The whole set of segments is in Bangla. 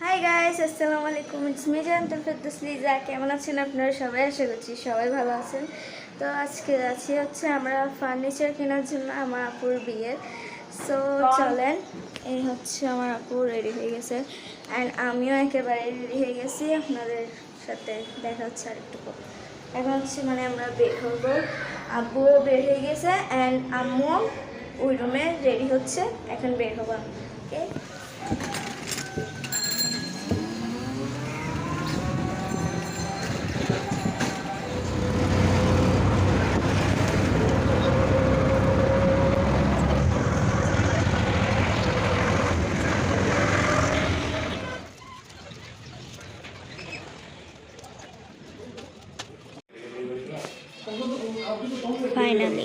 হাই গাইস আসসালামু আলাইকুম ইটস মি কেমন আছেন আপনারা সবাই? আশা করছি সবাই ভালো আছেন। তো আজকে হচ্ছে আমরা ফার্নিচার কেনার জন্য আমার আপুর বিয়ের সো চলেন। এই হচ্ছে আমার আপু রেডি হয়ে গেছে। অ্যান্ড আমিও একেবারে রেডি হয়ে গেছি। আপনাদের সাথে দেখা হচ্ছে আর একটু এখন হচ্ছে মানে আমরা বের হব। আব্বুও বের হয়ে গেছে। অ্যান্ড আম্মুও ওই রুমে রেডি হচ্ছে এখন বের হব okay? Finally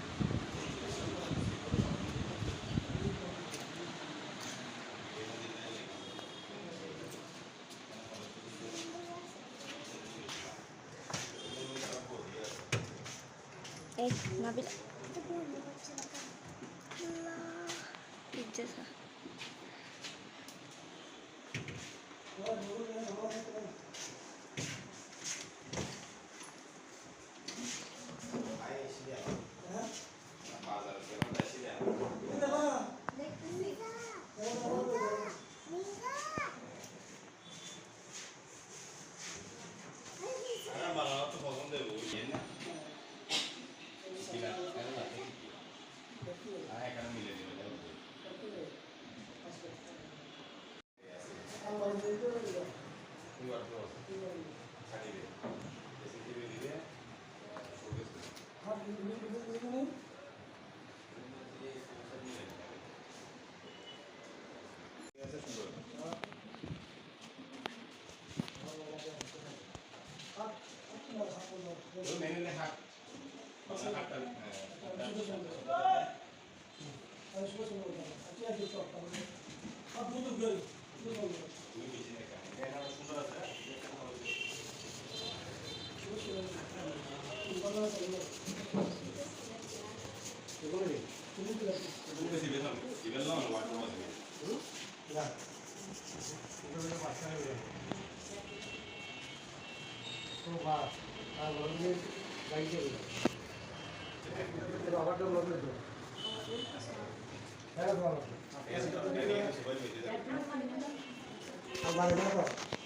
guys, mabila. 기다려. 여기 계시니까. 내가 충분하세요? 이거는 집에서 집에서 하는 거 같은 거 같은데. 응? 야. 이거는 마찬가지야. 그거 봐. 아, 뭔지 나이게. 들어가도 모르겠어. Pega a bola. Essa é a bola.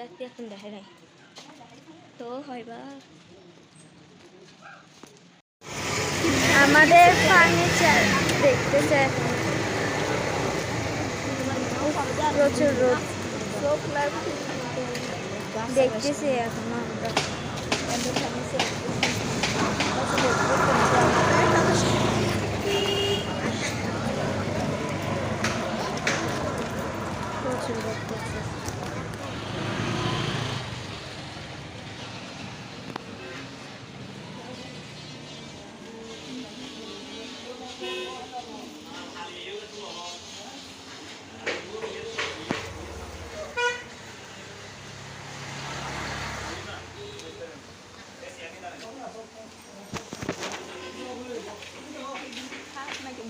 একটি এখন দেখে নাই তো হয়বা আমাদের ফার্নিচার দেখতেছে এখন। প্রচুর রোদ দেখতেছি এখন আমরা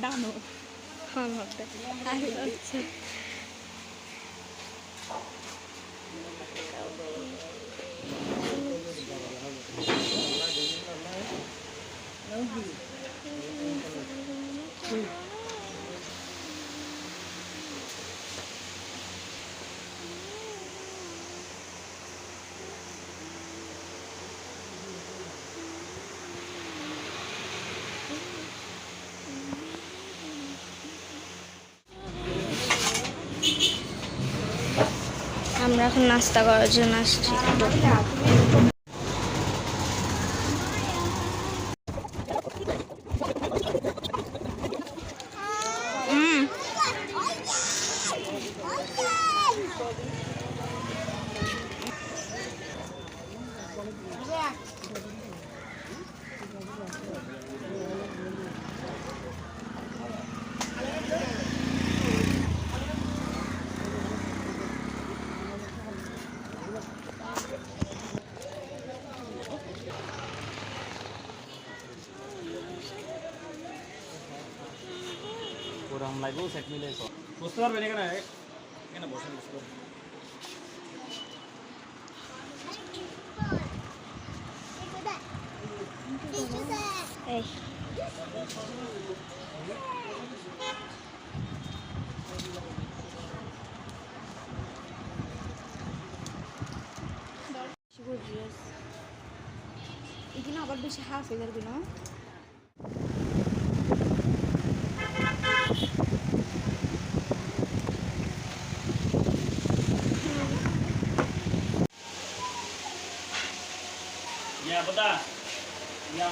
ডানো আমার হ্যাঁ, আচ্ছা। আমরা এখন নাস্তা করার জন্য আসছি। ওরকম লাগবেও সেট মিলে সব বুঝতে পারবেন এখানে? এখানে বসে বুঝতে পারবেন। এই। এখানে আবার বেশি হাফ হয়ে যাবে না। ইয়া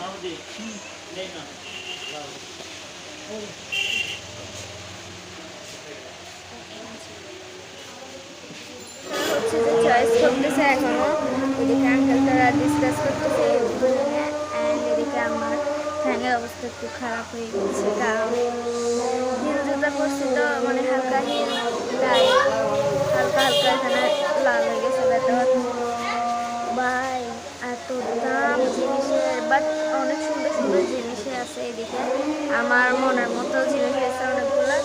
এখনও। এদিকে এদিকে আমার ফ্যানের অবস্থা একটু খারাপ হয়ে গেছে হিল জুতা করছি তো মানে হালকা হিল, তাই হালকা হালকা এখানে লাল ভাই এত দাম জিনিসের বাট অনেক সুন্দর সুন্দর জিনিসই আছে এদিকে। আমার মনের মতো জিনিস আছে অনেকগুলো।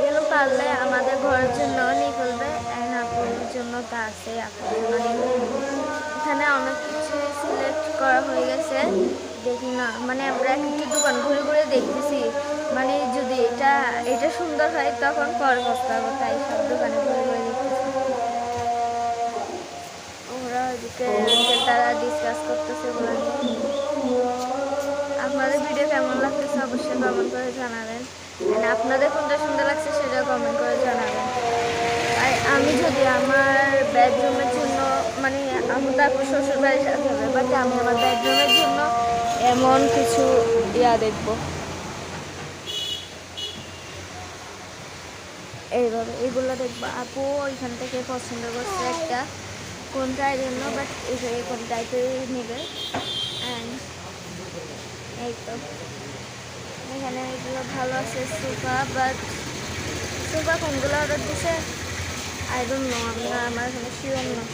এগুলো পারলে আমাদের ঘরের জন্য নিয়ে ফেলবে আপুর জন্য তা আছে আপুর এখানে অনেক কিছু সিলেক্ট করা হয়ে গেছে। দেখি না মানে আমরা একটু দোকান ঘুরে ঘুরে দেখতেছি। মানে যদি এটা এটা সুন্দর হয়, তখন পরে পস্তাবো তাই সব দোকানে ঘুরে ঘুরে দেখতেছি তারা ডিসকাস করতেছে আপনাদের ভিডিও কেমন লাগতেছে অবশ্যই কমেন্ট করে জানাবেন। আপনাদের কোনটা সুন্দর লাগছে সেটা কমেন্ট করে জানাবেন। আমি যদি আমার বেডরুমের জন্য মানে আমি তারপর শ্বশুর বাড়ির সাথে হবে আমি আমার বেডরুমের জন্য এমন কিছু ইয়া দেখব। এইভাবে, এগুলো দেখব। আপু ওইখান থেকে পছন্দ করছে একটা। কোনটার জন্য বাট এই কোন টাইপের নেবে। অ্যান্ড এই তো। এখানে এগুলো ভালো আছে সোফা বাট সোফা কোনগুলো অর্ডার দিছে? আই ডোন্ট নো আমি আমার এখানে শিওর না।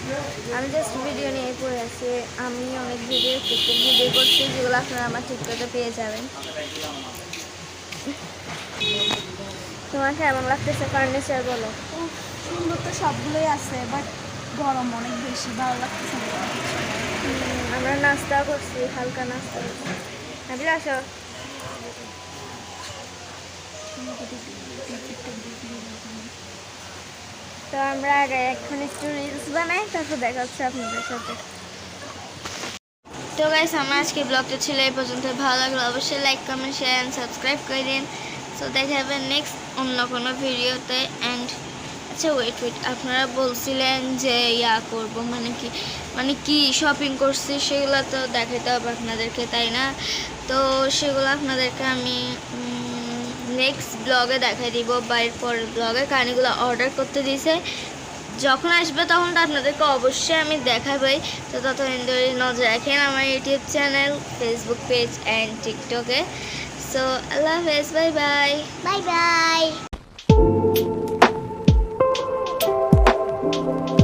আমি জাস্ট ভিডিও নিয়ে পড়ে আছি। আমি অনেক ভিডিও টিকটক ভিডিও করছি, যেগুলো আপনারা আমার টিকটকে পেয়ে যাবেন। তোমার কেমন লাগতেছে? ফার্নিচার বলো। সুন্দর তো সবগুলোই আছে বাট গরম অনেক বেশি, ভালো আমরা নাস্তা করছি, হালকা নাস্তা করছি। আসো। তো আমরা আগে এখন একটু রিলস বানাই, তারপর দেখা হচ্ছে আপনাদের সাথে। তো গাইস আমার আজকে ব্লগটা ছিল এই পর্যন্ত। ভালো লাগল অবশ্যই লাইক কমেন্ট শেয়ার সাবস্ক্রাইব করে দিন। সো দেখা হবে নেক্সট অন্য কোনো ভিডিওতে আচ্ছা ওয়েট ওয়েট আপনারা বলছিলেন যে ইয়া করব মানে কি মানে কি শপিং করছি, সেগুলো তো দেখাতে হবে আপনাদেরকে, তাই না? তো সেগুলো আপনাদেরকে আমি নেক্সট ব্লগে দেখাই দিব, বা এর পরের ব্লগে কারণগুলো অর্ডার করতে দিয়েছে যখন আসবে তখন তো আপনাদেরকে অবশ্যই আমি দেখাবই তো ততদিন ধরে নজর রাখেন আমার YouTube channel Facebook page and টিকটকে সো আল্লাহ হাফেজ bye bye bye bye Thank you.